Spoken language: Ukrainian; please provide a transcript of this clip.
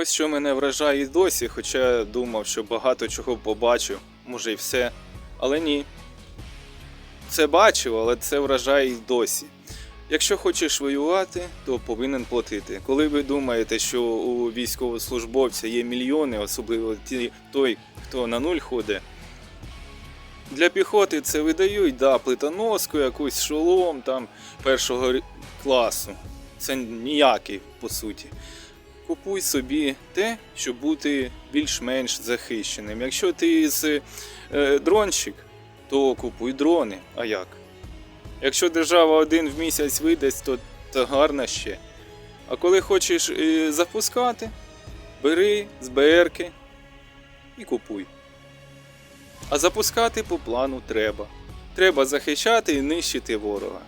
Ось що мене вражає і досі, хоча думав, що багато чого побачив, може і все. Але ні. Це бачив, але це вражає і досі. Якщо хочеш воювати, то повинен платити. Коли ви думаєте, що у військовослужбовця є мільйони, особливо ті, той, хто на нуль ходить, для піхоти це видають, да, плитоноску, якусь шолом там першого класу. Це ніякий, по суті. Купуй собі те, щоб бути більш-менш захищеним. Якщо ти з е, дронщик, то купуй дрони. А як? Якщо держава один в місяць видасть, то, то гарно ще. А коли хочеш е, запускати, бери з БРки і купуй. А запускати по плану треба. Треба захищати і нищити ворога.